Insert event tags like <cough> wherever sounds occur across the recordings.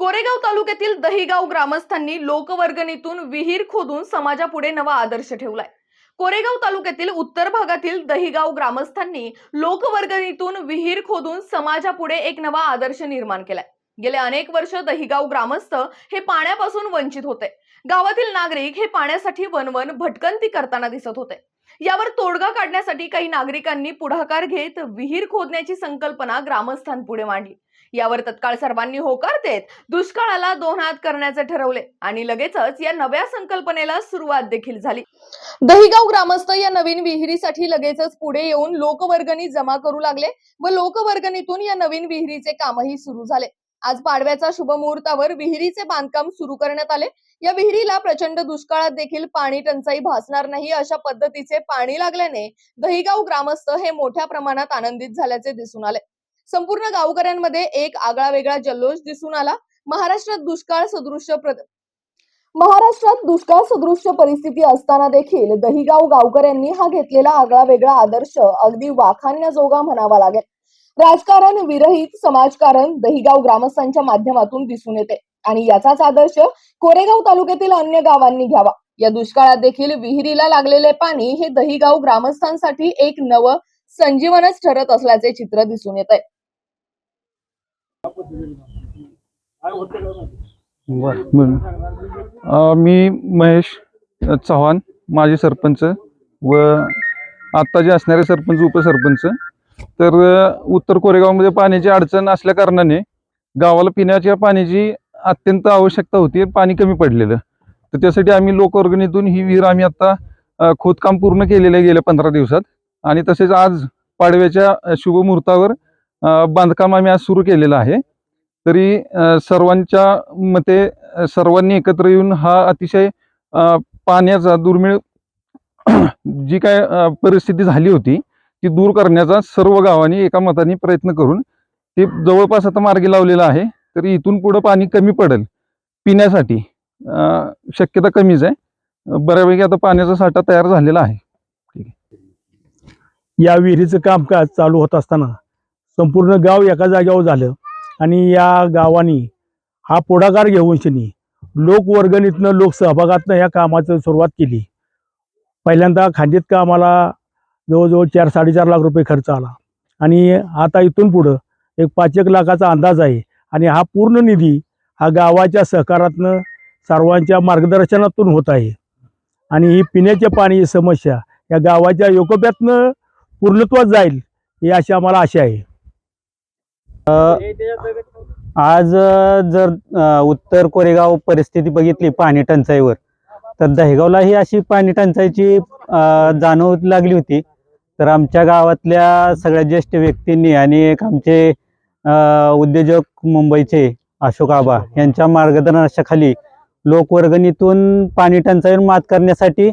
कोरेगाव तालुक्यातील दहिगाव ग्रामस्थांनी लोकवर्गणीतून विहीर खोदून समाजापुढे नवा आदर्श ठेवलाय. कोरेगाव तालुक्यातील उत्तर भागातील दहिगाव ग्रामस्थांनी लोकवर्गणीतून विहीर खोदून समाजापुढे एक नवा आदर्श निर्माण केलाय. गेले अनेक वर्ष दहिगाव ग्रामस्थ हे पाण्यापासून वंचित होते. गावातील नागरिक हे पाण्यासाठी वनवन भटकंती करताना दिसत होते. यावर तोडगा काढण्यासाठी काही नागरिकांनी पुढाकार घेत विहीर खोदण्याची संकल्पना ग्रामस्थांपुढे मांडली. यावर तत्काळ सर्वांनी होकार देत दुष्काळाला दोन हात करण्याचे ठरवले आणि लगेचच या नव्या संकल्पनेला सुरुवात देखील झाली. दहिगाव ग्रामस्थ या नवीन विहिरीसाठी लगेचच पुढे येऊन लोकवर्गणी जमा करू लागले व लोकवर्गणीतून या नवीन विहिरीचे कामही सुरू झाले. आज पाडव्याचा शुभ मुहूर्तावर विहिरीचे बांधकाम सुरू करण्यात आले. या विहिरीला प्रचंड दुष्काळात देखील पाणी टंचाई भासणार नाही अशा पद्धतीचे पाणी लागल्याने दहिगाव ग्रामस्थ हे मोठ्या प्रमाणात आनंदित झाल्याचे दिसून आले. संपूर्ण गावकऱ्यांमध्ये एक आगळा वेगळा जल्लोष दिसून आला. महाराष्ट्रात दुष्काळ सदृश्य महाराष्ट्रात दुष्काळ सदृश्य परिस्थिती असताना देखील दहिगाव गावकऱ्यांनी हा घेतलेला आगळा वेगळा आदर्श अगदी वाखाणण्याजोगा म्हणावा लागेल. राजकारण विरहित समाजकारण दहिगाव ग्रामस्थांच्या माध्यमातून दिसून येते. आणि याचाच आदर्श कोरेगाव तालुक्यातील अन्य गावांनी घ्यावा. या दुष्काळात देखील विहिरीला लागलेले पाणी हे दहिगाव ग्रामस्थांसाठी एक नवं संजीवनच ठरत असल्याचे चित्र दिसून येत आहे मी महेश चव्हाण माजी सरपंच व आत्ता जे असणारे सरपंच उपसरपंच तर उत्तर कोरेगावमध्ये पाण्याची अडचण असल्या कारणाने गावाला पिण्याच्या पाण्याची अत्यंत आवश्यकता होती पाणी कमी पडलेलं. तर त्यासाठी आम्ही लोकवर्गणीतून ही विहीर आम्ही आता खोदकाम पूर्ण केलेलं आहे गेल्या पंधरा दिवसात. आणि तसेच आज पाडव्याच्या शुभमुहूर्तावर बांधकाम आम्ही आज सुरू केलेलं आहे. तरी सर्वांच्या मते सर्वांनी एकत्र येऊन हा अतिशय पाण्याचा दुर्मिळ <clears throat> जी काय परिस्थिती झाली होती ती दूर करण्याचा सर्व गावांनी एका मताने प्रयत्न करून ते जवळपास आता मार्गी लावलेला आहे. तर इथून पुढं पाणी कमी पडेल पिण्यासाठी शक्यता कमीच आहे. बऱ्यापैकी आता पाण्याचा साठा तयार झालेला आहे. या विहिरीचं कामकाज चालू होत असताना संपूर्ण गाव एका जागेवर झालं आणि या गावानी हा पुढाकार घेऊन शनी लोकवर्गणीतनं लोकसहभागातनं या कामाचं सुरुवात केली. पहिल्यांदा खांदित कामाला जवळजवळ चार साडेचार लाख रुपये खर्च आला. आणि आता इथून पुढं एक पाच एक लाखाचा अंदाज आहे. आणि हा पूर्ण निधी हा गावाच्या सहकारातनं सर्वांच्या मार्गदर्शनातून होत आहे. आणि ही पिण्याच्या पाणी समस्या या गावाच्या योकोप्यातनं पूर्णत्वात जाईल ही अशी आम्हाला आशा आहे. आज जर उत्तर कोरेगाव परिस्थिती बघितली पाणी टंचाईवर तर दहेगावलाही अशी पाणी टंचाईची जाणव लागली होती. तर आमच्या गावातल्या सगळ्या ज्येष्ठ व्यक्तींनी आणि एक आमचे उद्योजक मुंबईचे अशोक आबा यांच्या मार्गदर्शनाखाली लोकवर्गणीतून पाणी टंचाईवर मात करण्यासाठी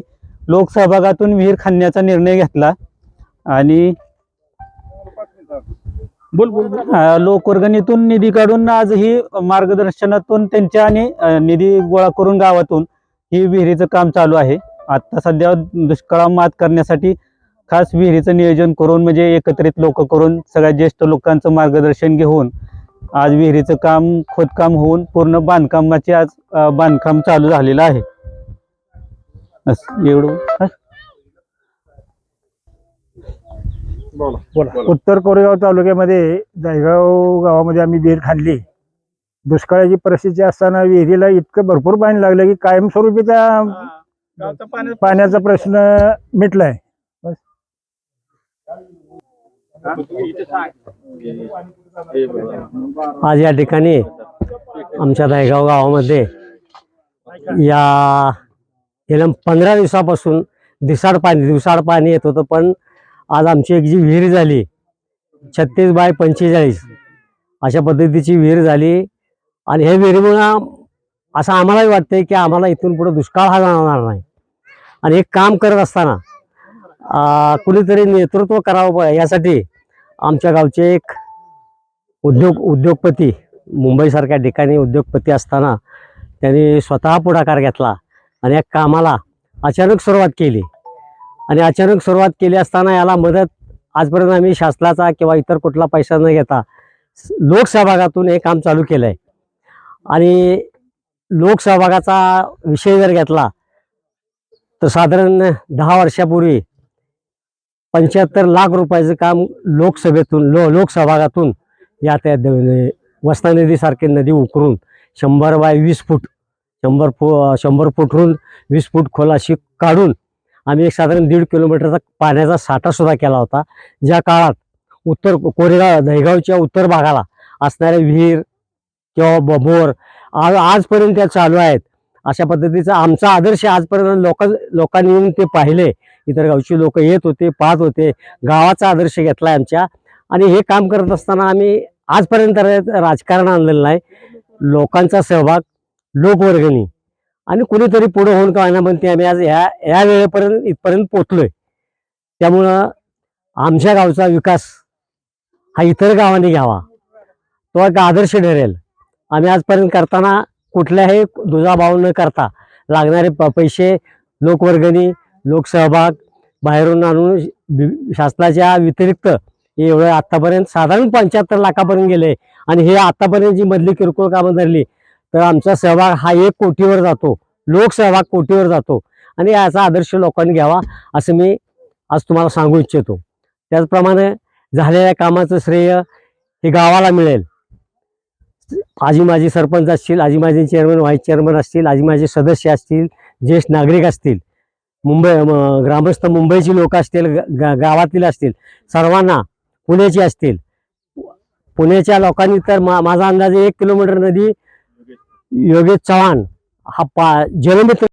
लोकसहभागातून विहीर खणण्याचा निर्णय घेतला. आणि बोल बोल लोकवर्गणीतून निधी काढून आज ही मार्गदर्शनातून त्यांच्या आणि निधी गोळा करून गावातून ही विहिरीचं काम चालू आहे. आता सध्या दुष्काळा मात करण्यासाठी खास विहिरीचं नियोजन करून म्हणजे एकत्रित लोक करून सगळ्या ज्येष्ठ लोकांचं मार्गदर्शन घेऊन आज विहिरीचं काम खोदकाम होऊन पूर्ण बांधकामाचे आज बांधकाम चालू झालेलं आहे. एवढं. बस. बोला. उत्तर कोरेगाव तालुक्यामध्ये जायगाव गावामध्ये आम्ही विहीर खाल्ली. दुष्काळाची परिस्थिती असताना विहिरीला इतकं भरपूर पाणी लागलं की कायमस्वरूपी त्या पाण्याचा प्रश्न मिटलाय. आज या ठिकाणी आमच्या दहेगाव गावामध्ये या गेल्या पंधरा दिवसापासून दिसाड पाणी दिवसाड पाणी येत होतं पण आज आमची एक जी विहीर झाली छत्तीस बाय पंचेचाळीस अशा पद्धतीची विहीर झाली. आणि हे विहिरीमुळं असं आम्हालाही वाटतंय की आम्हाला इथून पुढे दुष्काळ हा जाणवणार नाही. आणि एक काम करत असताना कुणीतरी नेतृत्व करावं यासाठी आमच्या गावचे एक उद्योग उद्योगपती मुंबईसारख्या ठिकाणी उद्योगपती असताना त्यांनी स्वतः पुढाकार घेतला आणि या कामाला अचानक सुरुवात केली. आणि अचानक सुरुवात केली असताना याला मदत आजपर्यंत आम्ही शासनाचा किंवा इतर कुठला पैसा न घेता लोकसहभागातून हे काम चालू केलं आहे आणि लोकसहभागाचा विषय जर घेतला तर साधारण दहा वर्षापूर्वी पंच्याहत्तर लाख रुपयाचं काम लोकसभेतून लो लोकसहभागातून या त्या द- वस्ता नदीसारखी नदी उकरून शंभर बाय वीस फूट शंभर फू शंभर फूटहून वीस फूट खोल अशी काढून आम्ही एक साधारण दीड किलोमीटरचा पाण्याचा साठासुद्धा केला होता ज्या काळात उत्तर कोरेगाव दहेगावच्या उत्तर भागाला असणाऱ्या विहीर किंवा बोर आज आजपर्यंत त्या चालू आहेत. अशा पद्धतीचा आमचा आदर्श आजपर्यंत लोक लोकांनी येऊन ते पाहिले. इतर गावची लोक येत होते पाहत होते. गावाचा आदर्श घेतला आमच्या. आणि हे काम करत असताना आम्ही आजपर्यंत राजकारण आणलेलं नाही. लोकांचा सहभाग लोकवर्गणी. आणि कुणीतरी पुढं होऊन का ना पण ते आम्ही आज ह्या या वेळेपर्यंत इथपर्यंत पोचलोय त्यामुळं आमच्या गावचा विकास हा इतर गावांनी घ्यावा. तो एक आदर्श ठरेल. आम्ही आजपर्यंत करताना कुठल्याही दुजाभाव न करता लागणारे प पैसे लोकवर्गणी लोकसहभाग बाहेरून आणून शासनाच्या व्यतिरिक्त हे एवढं आत्तापर्यंत साधारण पंच्याहत्तर लाखापर्यंत गेले. आणि हे आत्तापर्यंत जी मधली किरकोळ कामं धरली तर आमचा सहभाग हा एक कोटीवर जातो. लोकसहभाग कोटीवर जातो. आणि याचा आदर्श लोकांनी घ्यावा असं मी आज तुम्हाला सांगू इच्छितो. त्याचप्रमाणे झालेल्या कामाचं श्रेय हे गावाला मिळेल. आजी माझे सरपंच असतील आजी माझे चेअरमन व्हाईस चेअरमन असतील आजी माझे सदस्य असतील ज्येष्ठ नागरिक असतील मुंबई म- ग्रामस्थ मुंबईची लोक असतील ग- गा- गावातील असतील सर्वांना पुण्याची असतील. पुण्याच्या लोकांनी तर मा माझा अंदाजे एक किलोमीटर नदी योगेश चव्हाण हा पा जलमित्र